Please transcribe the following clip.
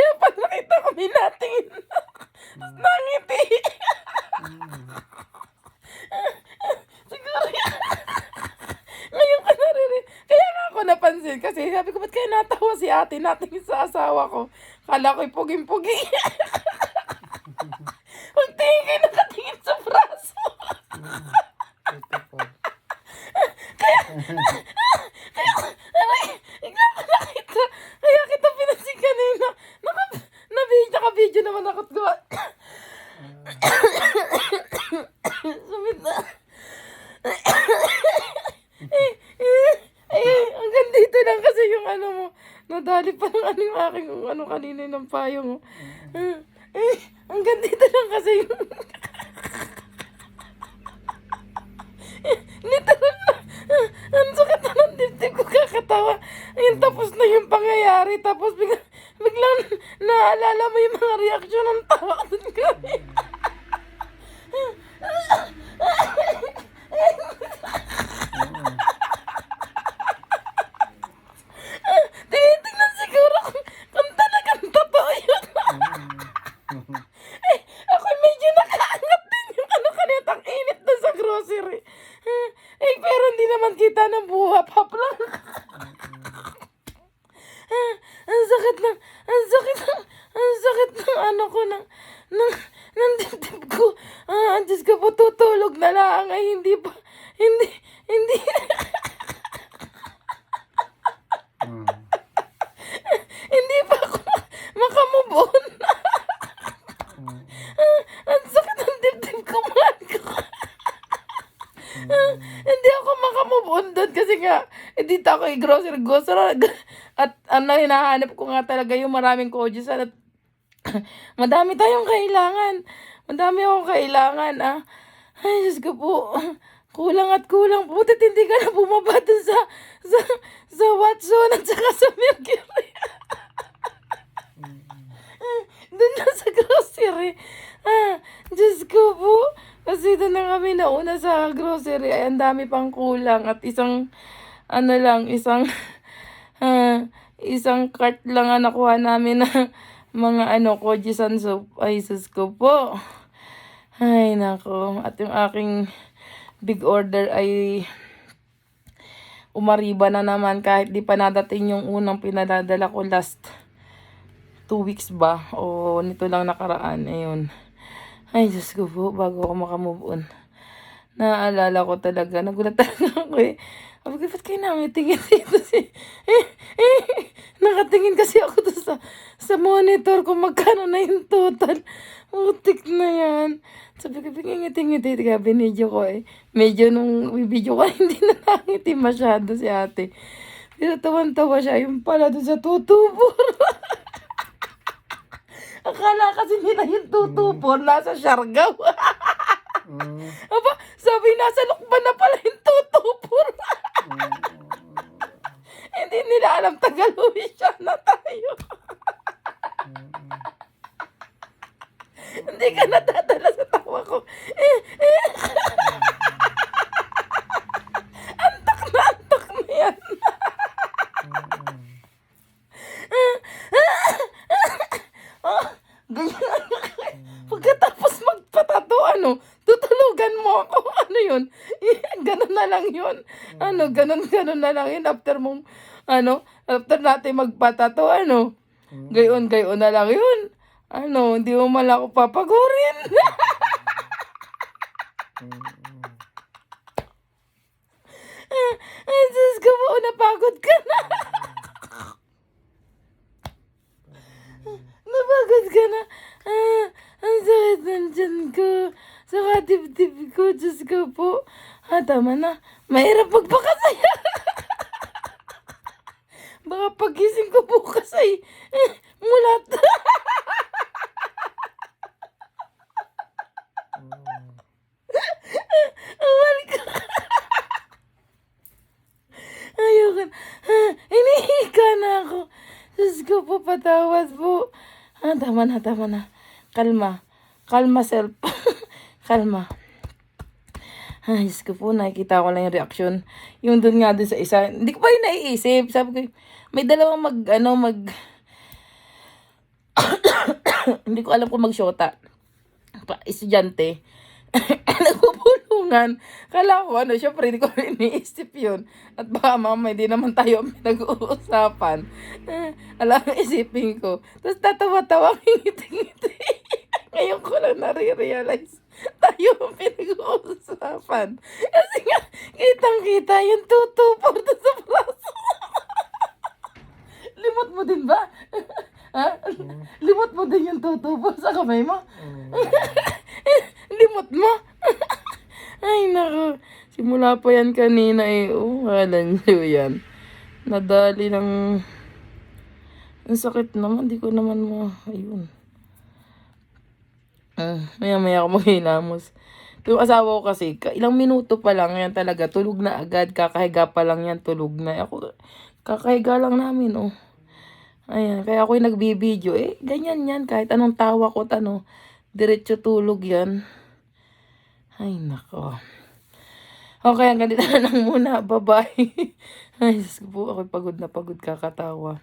Kaya pag nakita ko, binatingin na. Tapos nangiti. Siguro yan. Ngayon ko naririnig. Kaya nga ako napansin kasi sabi ko, ba't kaya natawa si ate natin sa asawa ko? Kala ko'y puging-pugi. Ang tingin kayo nakatingin sa braso. Kaya, eh, hanggang dito lang kasi yung ano mo. Nadali pa ng ano yung aking ano kanina ng payo mo. Eh, hanggang dito lang kasi yung... Literal na. Ang sakit na ng dibdib ko kakatawa. Ayun, tapos na yung pangyayari. Tapos bigla, biglang naalala mo yung mga reaksyon ng tao kami. Tinitingnan siguro kung, kung talagang totoo eh, ako medyo nakaangat din yung ano kanina. Ang init sa grocery. Eh, pero hindi naman kita ng buha. Pop lang. Ah, ang sakit ng, ang sakit ng, ang sakit ng ano ko, ng, ng, ng dibdib ko. Ah, Diyos ko po, tutulog na lang. Ay, hindi pa, hindi, hindi, Mm. hindi pa ako makamove on. Mm. Ah, ang sakit ng dibdib ko, man ko. Ah, hindi ako makamove on doon kasi nga, eh, dito ako i-grocery, grocery, at ano, hinahanap ko nga talaga yung maraming kojisan at madami tayong kailangan. Madami akong kailangan, ah. Ay, Diyos ko po. Kulang at kulang. Butit hindi ka na bumaba dun sa, sa, sa Watson at saka sa Mercury. Doon na sa grocery. Ah, Diyos ko po. Kasi doon na kami nauna sa grocery. Ay, ang dami pang kulang. At isang, ano lang, isang, ah, isang cart lang ang nakuha namin na mga ano, kojisan soup. Ay, sus ko po. Ay, nako. At yung aking big order ay umariba na naman kahit di pa nadating yung unang pinadadala ko last two weeks ba o nito lang nakaraan ayun ay Diyos ko po bago ako makamove on naalala ko talaga nagulat talaga ako eh sabi ko ba't kayo nangitingin dito si eh, eh, nakatingin kasi ako doon sa sa monitor kung magkano na yung total Utik na yan. Sabi ko, ngiti-ngiti ka, binidyo ko eh. Medyo nung video ko, hindi na nakiti masyado si ate. Pero tawan-tawa siya, yung pala doon sa tutubor. Akala kasi nila yung tutubor, nasa Siargao. Mm. Aba, sabi nasa Lukban na pala yung tutubor. hindi nila alam Tagaluwi siya na tayo. Hindi ka natadala sa tawa ko. Eh, eh. antok na antok na yan. oh, ganyan. Pagkatapos magpatato, tutulugan mo ako. Ano yun? Ganun na lang yun. Ano, ganun, ganun na lang yun. After mong, ano, after natin magpatato, ano, gayon, gayon na lang yun. Ano, hindi mo man ako papagurin. Ay, Diyos ko po, napagod ka na. napagod ka na. Ah, ang sakit ng ko. Saka dibdib ko, Diyos ko po. Ah, tama na. Mahirap magpakasaya. Baka pagising ko bukas ay eh, mulat. Awal ka. Ayoko. Ha, inihika na ako. Diyos ko po, patawad po. Ah, tama na, tama na. Kalma. Kalma, self. Kalma. Ay, Diyos ko po, nakikita ko lang yung reaction. Yung doon nga doon sa isa, hindi ko pa yun naiisip. Sabi ko, may dalawang mag, ano, mag, hindi ko alam kung mag-shota. pa- estudyante. Nagpupulungan. Kala ko, ano, syempre, hindi ko iniisip yun. At baka mama, hindi naman tayo ang pinag-uusapan. Eh, alam isipin ko. Tapos tatawa-tawa, ngiti-ngiti. Ngayon ko lang nare-realize tayo ang pinag-uusapan. Kasi nga, kitang-kita yung tutupor doon sa braso. Limot mo din ba? ha? Limot mo din yung tutupor sa kamay mo? Oo. Limot mo? Ay, nako. Simula pa yan kanina eh. Oh, halan nyo yan. Nadali ng... Ang sakit naman. Di ko naman mo... Ayun. Ah, maya maya ako maghilamos. Yung asawa ko kasi, ka- ilang minuto pa lang yan talaga, tulog na agad, kakahiga pa lang yan, tulog na. Ako, kakahiga lang namin, oh. Ayan, kaya ako yung nagbibideo, eh, ganyan yan, kahit anong tawa ko, ano, diretso tulog yan. Ay, nako. Okay, hanggang dito na lang muna. Bye-bye. Ay, Diyos ko po, ako'y pagod na pagod kakatawa.